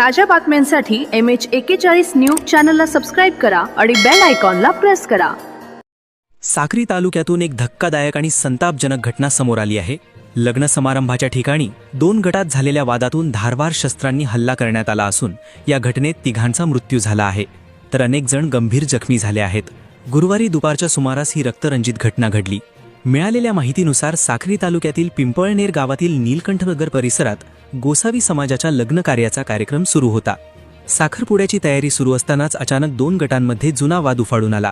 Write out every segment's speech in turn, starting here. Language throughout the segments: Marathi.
ताज्या बातम्यांसाठी एम एच एकेचाळीस न्यूज चॅनलला सबस्क्राईब करा आणि बेल आयकॉनला प्रेस करा. साक्री तालुक्यातून एक धक्कादायक आणि संतापजनक घटना समोर आली आहे. लग्न समारंभाच्या ठिकाणी दोन गटात झालेल्या वादातून धारवार शस्त्रांनी हल्ला करण्यात आला असून या घटनेत तिघांचा मृत्यू झाला आहे. तर अनेक जण गंभीर जखमी झाले आहेत. गुरुवारी दुपारच्या सुमारास ही रक्तरंजित घटना घडली. मिळालेल्या माहितीनुसार साक्री तालुक्यातील पिंपळनेर गावातील नीलकंठनगर परिसरात गोसावी समाजाच्या लग्न कार्याचा कार्यक्रम सुरू होता. साखरपुड्याची तयारी सुरू असतानाच अचानक दोन गटांमध्ये जुना वाद उफाडून आला.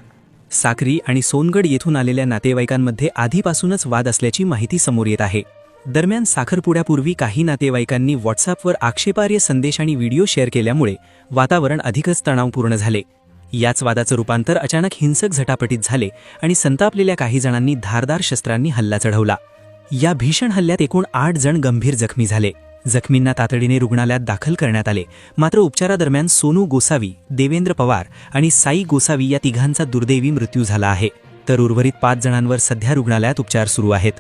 साखरी आणि सोनगड येथून आलेल्या नातेवाईकांमध्ये आधीपासूनच वाद असल्याची माहिती समोर येत आहे. दरम्यान साखरपुड्यापूर्वी काही नातेवाईकांनी व्हॉट्सअपवर आक्षेपार्ह संदेश आणि व्हिडिओ शेअर केल्यामुळे वातावरण अधिकच तणावपूर्ण झाले. याच वादाचं रूपांतर अचानक हिंसक झटापटीत झाले आणि संतापलेल्या काही जणांनी धारदार शस्त्रांनी हल्ला चढवला. या भीषण हल्ल्यात एकूण आठ जण गंभीर जखमी झाले. जखमींना तातडीने रुग्णालयात दाखल करण्यात आले. मात्र उपचारादरम्यान सोनू गोसावी देवेंद्र पवार आणि साई गोसावी या तिघांचा दुर्दैवी मृत्यू झाला आहे. तर उर्वरित पाच जणांवर सध्या रुग्णालयात उपचार सुरू आहेत.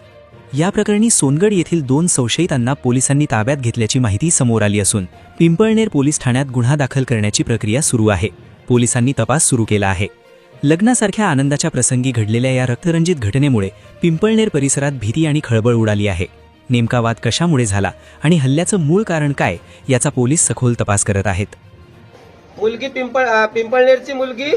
या प्रकरणी सोनगड येथील दोन संशयितांना पोलिसांनी ताब्यात घेतल्याची माहिती समोर आली असून पिंपळनेर पोलीस ठाण्यात गुन्हा दाखल करण्याची प्रक्रिया सुरू आहे. पोलिसांनी तपास सुरू केला आहे. लग्नासारख्या आनंदाच्या प्रसंगी घडलेल्या या रक्तरंजित घटनेमुळे पिंपळनेर परिसरात भीती आणि खळबळ उडाली आहे. नेमका वाद कशामुळे झाला आणि हल्ल्याचं मूळ कारण काय याचा पोलीस सखोल तपास करत आहेत. मुलगी पिंपळ पिंपळनेरची मुलगी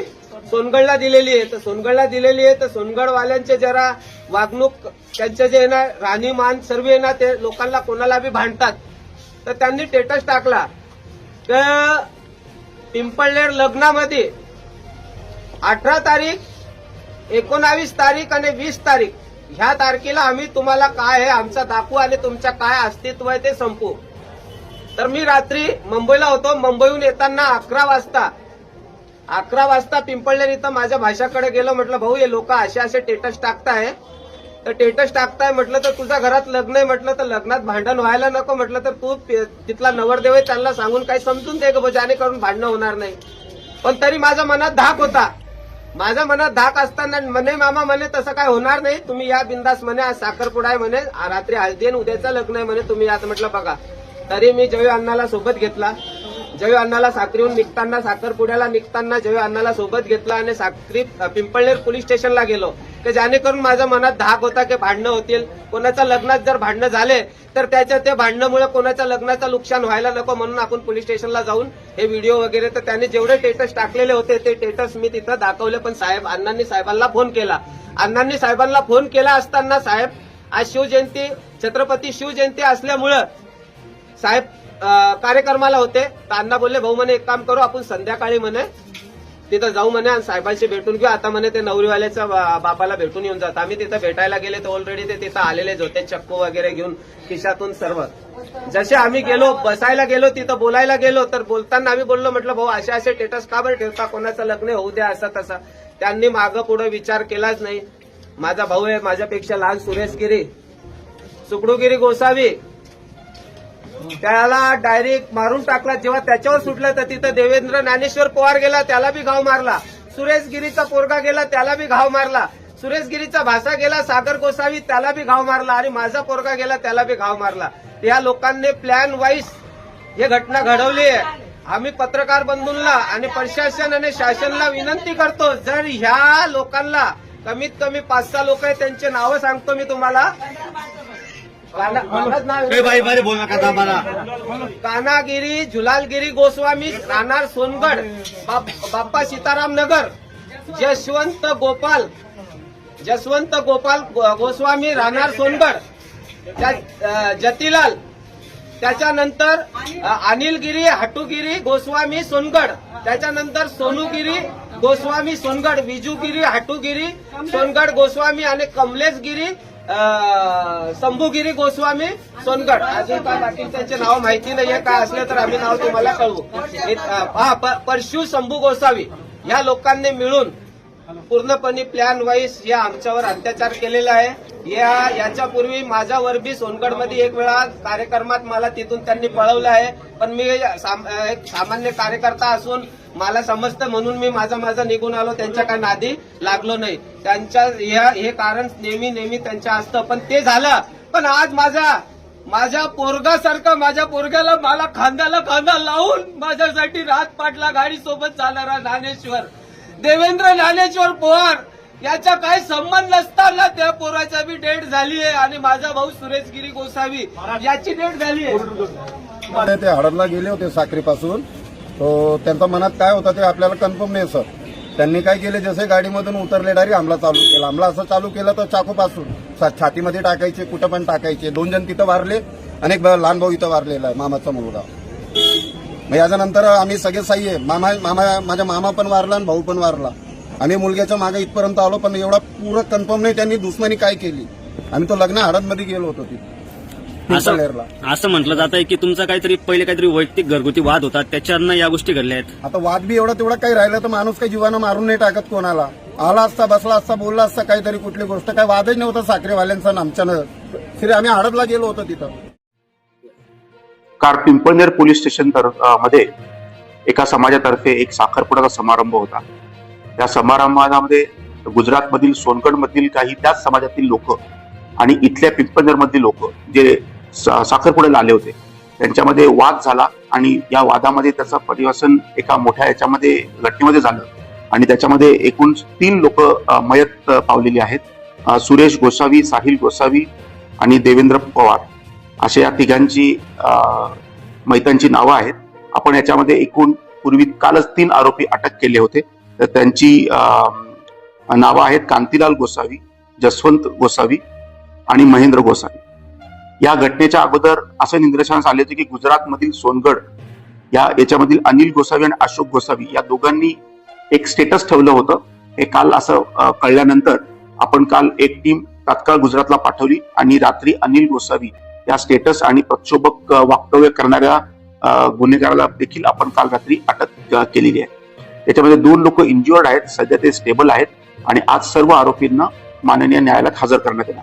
सोनगडला दिलेली आहे. तर सोनगडला दिलेली आहे. तर सोनगडवाल्यांचे जरा वागणूक त्यांचे जे आहे ना राणीमान सर्व आहे ना ते लोकांना कोणाला बी भांडतात. तर त्यांनी स्टेटस टाकला. तर पिंपळनेर लग्नामध्ये अठरा तारीख एकोणावीस तारीख आणि वीस तारीख ह्या तारखेला आम्ही तुम्हाला काय आहे आमचा दाखवू आणि तुमच्या काय अस्तित्व आहे ते संपू तर मी रात्री मुंबईला होतो. मुंबईहून येताना अकरा वाजता अकरा वाजता पिंपळनेर इथं माझ्या भाषाकडे गेलो. म्हटलं भाऊ हे लोक असे असे टेटस टाकताय. तर टेटस टाकताय म्हटलं तर तुझ्या घरात लग्न आहे. म्हटलं तर लग्नात भांडण व्हायला नको. म्हटलं तर तू तिथला नवरदेव आहे त्यांना सांगून काही समजून दे ग जेणेकरून भांडणं होणार नाही. पण तरी माझ्या मनात धाक होता. माझ्या मनात धाक असताना म्हणे मामा म्हणे तसं काय होणार नाही. तुम्ही या बिंदास म्हणे आज साखरपुडा आहे म्हणे. रात्री हळदी आणि उद्याचं लग्न आहे म्हणे. तुम्ही यात म्हटलं बघा. तरी मी जयू अण्णाला सोबत घेतला. जयू अण्णाला साखरीहून निघताना साखरपुड्याला निघताना जयू अण्णाला सोबत घेतला आणि साखरी पिंपळनेर पोलीस स्टेशनला गेलो. की जेणेकरून माझ्या मनात धाक होता की भांडणं होतील. कोणाच्या लग्नात जर भांडणं झाले तर त्याच्या त्या भांडणामुळे कोणाच्या लग्नाचं नुकसान व्हायला नको म्हणून आपण पोलीस स्टेशनला जाऊन हे व्हिडिओ वगैरे तर त्याने जेवढे टेटस टाकलेले होते ते टेटस मी तिथं दाखवले. पण साहेब अण्णांनी साहेबांना फोन केला. अण्णांनी साहेबांना फोन केला असताना साहेब आज शिवजयंती छत्रपती शिवजयंती असल्यामुळं साहेब कार्यक्रमाला होते. तर अण्णा बोलले भाऊ म्हणे एक काम करू आपण संध्याकाळी म्हणे तिथं जाऊ म्हणे आणि साहेबांशी भेटून घेऊ. आता म्हणे ते नवरीवाल्याच्या बा- बापाला भेटून येऊन जात आम्ही तिथं भेटायला गेले तर ऑलरेडी ते तिथं आलेलेच होते. चक्कू वगैरे घेऊन खिशातून सर्व. जसे आम्ही गेलो बसायला गेलो तिथं बोलायला गेलो तर बोलताना आम्ही बोललो म्हटलं भाऊ असे असे स्टेटस का बरं ठेवता? कोणाचं लग्न होऊ द्या असं तसं. त्यांनी मागं पुढे विचार केलाच नाही. माझा भाऊ आहे माझ्यापेक्षा लहान सुरेश गिरी सुकडूगिरी गोसावी. त्याला डायरेक्ट मारून टाकला. जेव्हा त्याच्यावर सुटलं तर तिथं देवेंद्र ज्ञानेश्वर पवार गेला त्याला बी घाव मारला. सुरेश गिरीचा पोरगा गेला त्याला बी घाव मारला. सुरेश गिरीचा भाषा गेला सागर गोसावी त्याला बी घाव मारला. आणि माझा पोरगा गेला त्याला बी घाव मारला. या लोकांनी प्लॅन वाईज हे घटना घडवली आहे. आम्ही पत्रकार बंधूंना आणि प्रशासन आणि शासनला विनंती करतो जर ह्या लोकांना कमीत कमी पाच सहा लोक आहेत त्यांचे नावं सांगतो मी तुम्हाला. कानागिरी झुलालगिरी गोस्वामी राहणार सोनगड बाप- बाप्पा सीताराम नगर जसवंत गोपाल जसवंत गोपाल गोस्वामी राहणार सोनगड जतीलाल त्याच्यानंतर अनिलगिरी हटुगिरी गोस्वामी सोनगड त्याच्यानंतर सोनूगिरी गोस्वामी सोनगड विजूगिरी हटुगिरी सोनगड गोस्वामी आणि कमलेशगिरी शंभूगिरी गोस्वामी सोनगड. अजून काय बाकी त्यांचे नाव माहिती नाहीये. काय असले तर आम्ही नाव तुम्हाला कळवू. हा परशु शंभू गोसावी या लोकांनी मिळून पूर्णपणे प्लॅन वाईज या आमच्यावर अत्याचार केलेला आहे. या याच्यापूर्वी माझ्या वरबी सोनगडमध्ये एक वेळा कार्यक्रमात मला तिथून त्यांनी पळवलं आहे. पण मी साम- एक सामान्य कार्यकर्ता असून मला समजतं म्हणून मी माझा माझा निघून आलो. त्यांच्या काय नादी लागलो नाही. त्यांच्या ह्या- हे कारण नेहमी नेहमी त्यांच्या असतं. पण ते झालं. पण आज माझा माझ्या पोरगासारखा माझ्या पोरग्याला मला खांद्याला खांदा लावून माझ्यासाठी रात पाटला गाडी सोबत चालणारा ज्ञानेश्वर देवेंद्र ज्ञानेश्वर पवार याचा काही संबंध नसताना त्या पोराचा बी डेट झाली आहे आणि माझा भाऊ सुरेशगिरी गोसावी याची डेट झाली आहे. ते हडदला गेले होते साखरीपासून. तो त्यांच्या मनात काय होतं ते आपल्याला कन्फर्म नाही सर त्यांनी काय केले जसे गाडीमधून उतरले डायरी हमला चालू केला. हमला असं चालू केलं तर चाकूपासून. सा- छातीमध्ये टाकायचे कुठं पण टाकायचे. दोन जण तिथं वारले आणि एक लहान भाऊ इथं वारलेला आहे मामाचा मुलगा. मग याच्यानंतर आम्ही सगळे साई आहे. मामा मामा माझा मामा पण वारला आणि भाऊ पण वारला. आम्ही मुलग्याच्या मागे इथपर्यंत आलो पण एवढा पुरं कन्फर्म नाही त्यांनी दुश्मनी काय केली. आम्ही तो लग्न हडदमध्ये गेलो होतो तिथे. असं. असं म्हटलं जात आहे की तुमचा काहीतरी पहिले काहीतरी वैयक्तिक घरगुती वाद होता त्याच्यानं या गोष्टी घडल्या आहेत. आता वाद बी एवढा तेवढा काही राहिला तर माणूस काही जीवानं मारून नाही टाकत कोणाला. आला असता बसला असता बोलला असता काहीतरी कुठली गोष्ट. काय वादच नव्हता साखरेवाल्यांचा आमच्यानं. श्री आम्ही हडदला गेलो होतो तिथं. कार पिंपळनेर पोलीस स्टेशन तर मध्ये एका समाजातर्फे एक साखरपुड्याचा समारंभ होता. त्या समारंभामध्ये गुजरातमधील सोनगडमधील काही त्याच समाजातील लोक आणि इथल्या पिंपळनेरमधील लोक जे साखरपुड्याला आले होते त्यांच्यामध्ये वाद झाला आणि या वादामध्ये त्याचं परिवासन एका मोठ्या याच्यामध्ये घटनेमध्ये झालं आणि त्याच्यामध्ये एकूण तीन लोक मयत पावलेली आहेत. सुरेश गोसावी साहिल गोसावी आणि देवेंद्र पवार. अशा या तिघांची मैतांची नावं आहेत. आपण याच्यामध्ये एकूण पूर्वी कालच तीन आरोपी अटक केले होते. तर त्यांची नावं आहेत कांतीलाल गोसावी जसवंत गोसावी आणि महेंद्र गोसावी. या घटनेच्या अगोदर असं निदर्शनास आले होते की गुजरातमधील सोनगड या याच्यामधील अनिल गोसावी आणि अशोक गोसावी या दोघांनी एक स्टेटस ठेवलं होतं. हे काल असं कळल्यानंतर आपण काल एक टीम तात्काळ गुजरातला पाठवली आणि रात्री अनिल गोसावी या स्टेटस आणि प्रक्षोभक वक्तव्य करणाऱ्या गुन्हेगाराला देखील आपण काल रात्री अटक केलेली आहे. त्याच्यामध्ये दोन लोक इंज्युअर्ड आहेत सध्या ते स्टेबल आहेत आणि आज सर्व आरोपींना माननीय न्यायालयात हजर करण्यात येणार.